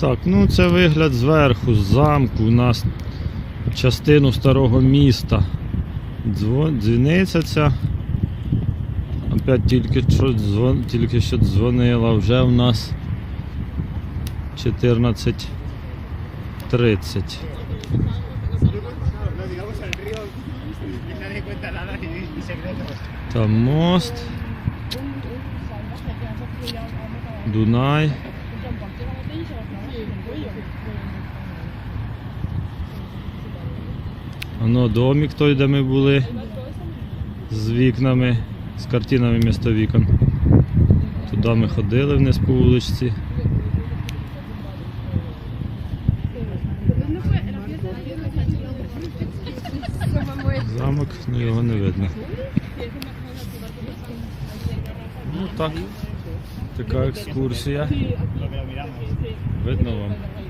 Так, ну це вигляд зверху, з замку. У нас частину старого міста. Дзвіниця ця. Опять тільки що, дзвон, тільки що дзвонила, вже в нас 14.30. Там мост. Дунай. Воно домик той, де ми були. З вікнами, з картинами місто вікон. Туди ми ходили вниз по вуличці. Замок, ну його не видно. Ну так. Така екскурсія. Видно вам.